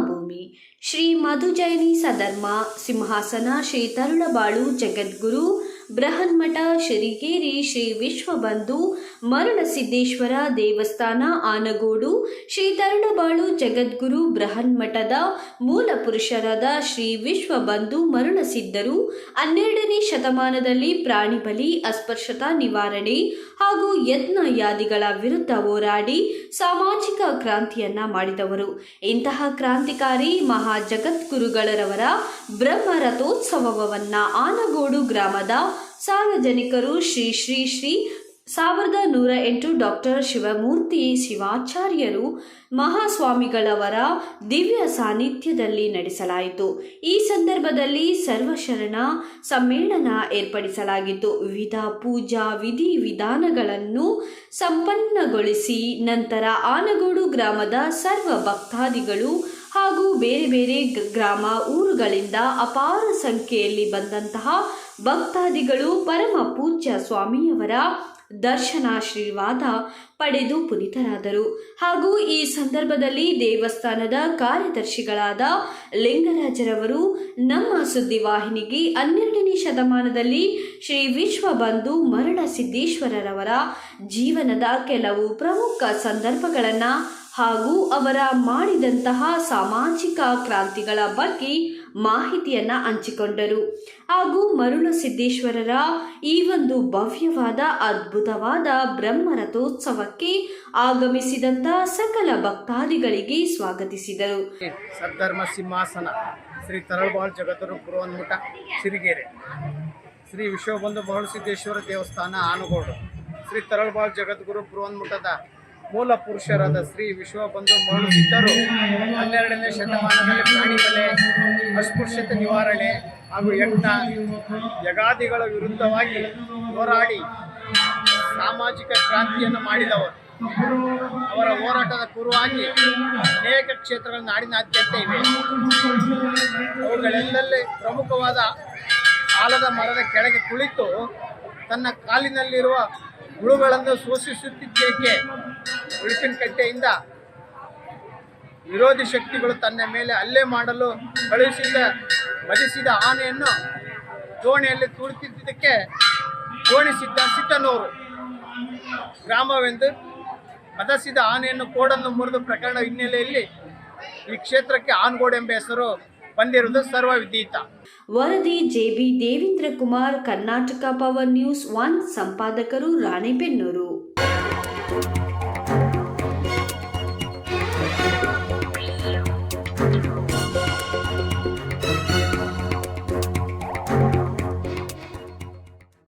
ಭೂಮಿ ಶ್ರೀ ಮಧುಜೈನಿ ಸಧರ್ಮ ಸಿಂಹಾಸನ ಶ್ರೀ ತರುಳಬಾಳು ಜಗದ್ಗುರು ಬೃಹನ್ಮಠ ಶ್ರೀಕೇರಿ ಶ್ರೀ ವಿಶ್ವಬಂಧು ಮರುಣಸಿದ್ದೇಶ್ವರ ದೇವಸ್ಥಾನ, ಆನಗೋಡು, ಶ್ರೀ ತರುಣಬಾಳು ಜಗದ್ಗುರು ಬೃಹನ್ಮಠದ ಮೂಲ ಪುರುಷರಾದ ಶ್ರೀ ವಿಶ್ವಬಂಧು ಮರುಣಸಿದ್ಧರು ಹನ್ನೆರಡನೇ ಶತಮಾನದಲ್ಲಿ ಪ್ರಾಣಿ ಬಲಿ ನಿವಾರಣೆ ಹಾಗೂ ಯತ್ನ ಯಾದಿಗಳ ವಿರುದ್ಧ ಹೋರಾಡಿ ಸಾಮಾಜಿಕ ಕ್ರಾಂತಿಯನ್ನ ಮಾಡಿದವರು. ಇಂತಹ ಕ್ರಾಂತಿಕಾರಿ ಮಹಾ ಜಗದ್ಗುರುಗಳರವರ ಬ್ರಹ್ಮ ರಥೋತ್ಸವವನ್ನ ಆನಗೋಡು ಗ್ರಾಮದ ಸಾರ್ವಜನಿಕರು ಶ್ರೀ ಶ್ರೀ ಶ್ರೀ ಸಾವಿರದ ನೂರ ಎಂಟು ಡಾಕ್ಟರ್ ಶಿವಮೂರ್ತಿ ಶಿವಾಚಾರ್ಯರು ಮಹಾಸ್ವಾಮಿಗಳವರ ದಿವ್ಯ ಸಾನ್ನಿಧ್ಯದಲ್ಲಿ ನಡೆಸಲಾಯಿತು. ಈ ಸಂದರ್ಭದಲ್ಲಿ ಸರ್ವಶರಣ ಸಮ್ಮೇಳನ ಏರ್ಪಡಿಸಲಾಗಿತ್ತು. ವಿವಿಧ ಪೂಜಾ ವಿಧಿ ವಿಧಾನಗಳನ್ನು ಸಂಪನ್ನಗೊಳಿಸಿ ನಂತರ ಆನಗೋಡು ಗ್ರಾಮದ ಸರ್ವ ಭಕ್ತಾದಿಗಳು ಹಾಗೂ ಬೇರೆ ಬೇರೆ ಗ್ರಾಮ ಗ್ರಾಮ ಊರುಗಳಿಂದ ಅಪಾರ ಸಂಖ್ಯೆಯಲ್ಲಿ ಬಂದಂತಹ ಭಕ್ತಾದಿಗಳು ಪರಮ ಪೂಜ್ಯ ಸ್ವಾಮಿಯವರ ದರ್ಶನಾಶೀರ್ವಾದ ಪಡೆದು ಪುನೀತರಾದರು. ಹಾಗೂ ಈ ಸಂದರ್ಭದಲ್ಲಿ ದೇವಸ್ಥಾನದ ಕಾರ್ಯದರ್ಶಿಗಳಾದ ಲಿಂಗರಾಜರವರು ನಮ್ಮ ಸುದ್ದಿವಾಹಿನಿಗೆ ಹನ್ನೆರಡನೇ ಶತಮಾನದಲ್ಲಿ ಶ್ರೀ ವಿಶ್ವಬಂಧು ಮರಣ ಸಿದ್ದೇಶ್ವರರವರ ಜೀವನದ ಕೆಲವು ಪ್ರಮುಖ ಸಂದರ್ಭಗಳನ್ನು ಹಾಗೂ ಅವರ ಮಾಡಿದಂತಹ ಸಾಮಾಜಿಕ ಕ್ರಾಂತಿಗಳ ಬಗ್ಗೆ ಮಾಹಿತಿಯನ್ನ ಹಂಚಿಕೊಂಡರು. ಹಾಗೂ ಮರುಳ ಸಿದ್ದೇಶ್ವರರ ಈ ಒಂದು ಭವ್ಯವಾದ ಅದ್ಭುತವಾದ ಬ್ರಹ್ಮರಥೋತ್ಸವಕ್ಕೆ ಆಗಮಿಸಿದಂತ ಸಕಲ ಭಕ್ತಾದಿಗಳಿಗೆ ಸ್ವಾಗತಿಸಿದರು. ಸದ್ಧರ್ಮ ಸಿಂಹಾಸನ ಶ್ರೀ ತರಳಬಾಳ್ ಜಗದ್ಗುರು ಪುರವನ್ಮಠ ಸಿರಿಗೆರೆ. ಶ್ರೀ ವಿಶ್ವಬಂಧು ಮರುಳಸಿದ್ದೇಶ್ವರ ದೇವಸ್ಥಾನ ಆನಗೋಡು. ಶ್ರೀ ತರಳಬಾಳ್ ಜಗದ್ಗುರು ಪುರವನ್ಮಠದ ಮೂಲ ಪುರುಷರಾದ ಶ್ರೀ ವಿಶ್ವಬಂಧು ಮರುಳಸಿದ್ದರು ಹನ್ನೆರಡನೇ ಶತಮಾನದಲ್ಲಿ ಪ್ರಾಣಿ ಬೆಲೆ, ಅಸ್ಪೃಶ್ಯತೆ ನಿವಾರಣೆ ಹಾಗೂ ಯಜ್ಞ, ಯಗಾದಿಗಳ ವಿರುದ್ಧವಾಗಿ ಹೋರಾಡಿ ಸಾಮಾಜಿಕ ಕ್ರಾಂತಿಯನ್ನು ಮಾಡಿದವರು. ಅವರ ಹೋರಾಟದ ಕುರುವಾಗಿ ಅನೇಕ ಕ್ಷೇತ್ರಗಳು ನಾಡಿನಾದ್ಯಂತ ಇವೆ. ಅವುಗಳೆಲ್ಲಲ್ಲಿ ಪ್ರಮುಖವಾದ ಆಲದ ಮರದ ಕೆಳಗೆ ಕುಳಿತು ತನ್ನ ಕಾಲಿನಲ್ಲಿರುವ ಹುಳುಗಳನ್ನು ಶೋಷಿಸುತ್ತಿದ್ದೇಕೆ? ಉಳಿಪಿನ ಕಟ್ಟೆಯಿಂದ ವಿರೋಧಿ ಶಕ್ತಿಗಳು ತನ್ನ ಮೇಲೆ ಹಲ್ಲೆ ಮಾಡಲು ಕಳುಹಿಸಿದ ಮದಿಸಿದ ಆನೆಯನ್ನು ದೋಣಿಯಲ್ಲಿ ತುಳಿತಿದ್ದಕ್ಕೆ ದೋಣಿಸಿದ್ದ ಸಿದ್ದನೂರು ಗ್ರಾಮವೆಂದು ಮದಸಿದ ಆನೆಯನ್ನು ಕೋಡನ್ನು ಮುರಿದು ಪ್ರಕರಣ ಹಿನ್ನೆಲೆಯಲ್ಲಿ ಈ ಕ್ಷೇತ್ರಕ್ಕೆ ಆನ್ಗೋಡ್ ಎಂಬ ಹೆಸರು ಬಂದಿರುವುದು ಸರ್ವವಿದಿತ. ವರದಿ JB Devendra Kumar, Karnataka power news one, ಸಂಪಾದಕರು Ranebennur.